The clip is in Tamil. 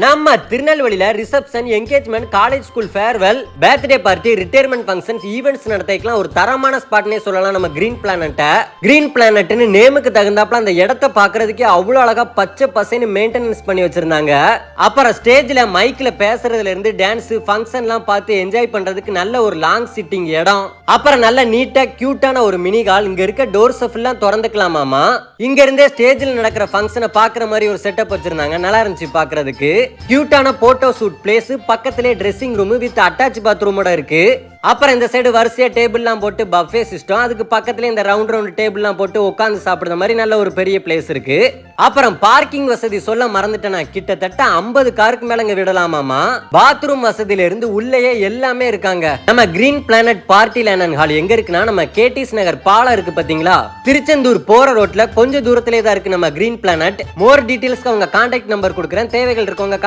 நம்ம திருநெல்வேலியில reception engagement college school farewell birthday party retirement functions events நடத்திக்கலாம். ஒரு தரமான ஸ்பாட்னே சொல்லலாம் நம்ம கிரீன் பிளானட்டை கிரீன் பிளானட்னு நேமுக்கு தகுந்தாப்புல அந்த இடத்த பார்க்கறதுக்கே அவ்வளோ அழகா பச்சை பசைன்னு மெயின்டெனன்ஸ் பண்ணி வச்சிருந்தாங்க. அப்புறம் ஸ்டேஜ்ல மைக்ல பேசுறதுல இருந்து டான்ஸ் ஃபங்க்ஷன்லாம் பார்த்து என்ஜாய் பண்றதுக்கு நல்ல ஒரு லாங் சிட்டிங் இடம். அப்புறம் நல்ல நீட்டா கியூட்டான ஒரு மினி கால் இங்க இருக்க டோர்ஸ் ஃபுல்லாக திறந்துக்கலாமாமா இங்க இருந்தே ஸ்டேஜ்ல நடக்கிற ஃபங்க்ஷனை பாக்குற மாதிரி ஒரு செட்டப் வச்சிருந்தாங்க. நல்லா இருந்துச்சு பாக்குறதுக்கு கியூட்டான போட்டோ ஷூட் பிளேஸ் பக்கத்திலே ட்ரெஸ்ஸிங் ரூம் வித் அட்டாச் பாத்ரூமோட இருக்கு. அப்புறம் இந்த சைடு வரிசையாக டேபிள்லாம் போட்டு பஃபே சிஸ்டம் அதுக்கு பக்கத்துல இந்த ரவுண்ட் ரவுண்ட் டேபிள்லாம் போட்டு உட்காந்து சாப்பிடுற மாதிரி நல்ல ஒரு பெரிய பிளேஸ் இருக்கு. அப்புறம் பார்க்கிங் வசதி சொல்ல மறந்துட்டேன்? கிட்டத்தட்ட ஐம்பது காருக்கு மேல இங்க விடலாமாமா பாத்ரூம் வசதியில இருந்து உள்ளேயே எல்லாமே இருக்காங்க. நம்ம green planet party Lennon hall எங்க இருக்குன்னா நம்ம கேடிஸ் நகர் பாலம் இருக்கு பாத்தீங்களா? திருச்செந்தூர் போற ரோட்ல கொஞ்சம் தூரத்திலே தான் இருக்கு நம்ம கிரீன் பிளானட் மோர் டீடைல்ஸ்க்கு அவங்க கான்டாக்ட் நம்பர் கொடுக்குறேன். தேவைகள் இருக்கவங்க